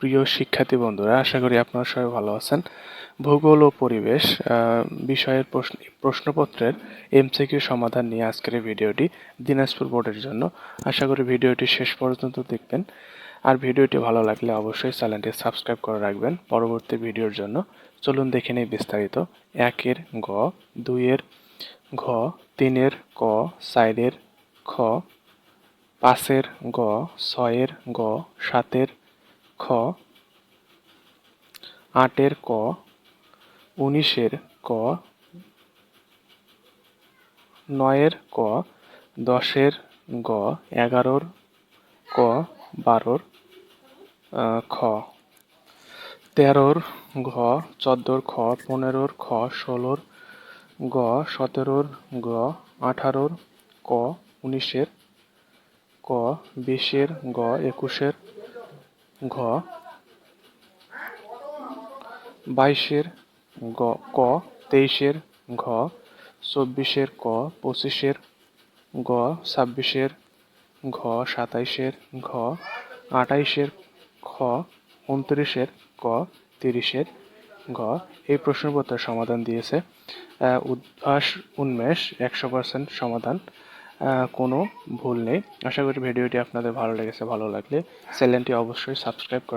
প্রিয় শিক্ষার্থী বন্ধুরা, আশা করি আপনারা সবাই ভালো আছেন। ভূগোল ও পরিবেশ বিষয়ের প্রশ্ন, প্রশ্নপত্রের এমসিকিউ সমাধান নিয়ে আজকের এই ভিডিওটি দিনাজপুর বোর্ডের জন্য। আশা করি ভিডিওটি শেষ পর্যন্ত দেখবেন। আর ভিডিওটি ভালো লাগলে অবশ্যই চ্যানেলটি সাবস্ক্রাইব করে রাখবেন পরবর্তী ভিডিওর জন্য। চলুন দেখে নেই বিস্তারিত। একের গ, দুইয়ের ঘ, তিনের ক সাইডের খ, পাঁচের গ, ছয়ের গ, সাতের খ, আটের ক, উনিশের ক, নয়ের ক, দশের গ, এগারোর ক, বারোর খ। তেরোর ঘ, চোদ্দোর খ, পনেরোর খ, ষোলোর গ, সতেরোর গ, আঠারোর ক, উনিশের ক, বিশের গ, একুশের ঘ। বাইশের গ, ক, তেইশের ঘ, চব্বিশের ক, পঁচিশের গ, ছাব্বিশের ঘ, সাতাইশের ঘ, আটাইশের খ, উনত্রিশের ক, তিরিশের ঘ। এই প্রশ্নপত্রের সমাধান দিয়েছে। উদ্ভাস উন্মেষ একশো পার্সেন্ট সমাধান। কোনো ভুল নেই। আশা করি ভিডিওটি আপনাদের ভালো লেগেছে, ভালো লাগলে চ্যানেলটি অবশ্যই সাবস্ক্রাইব করে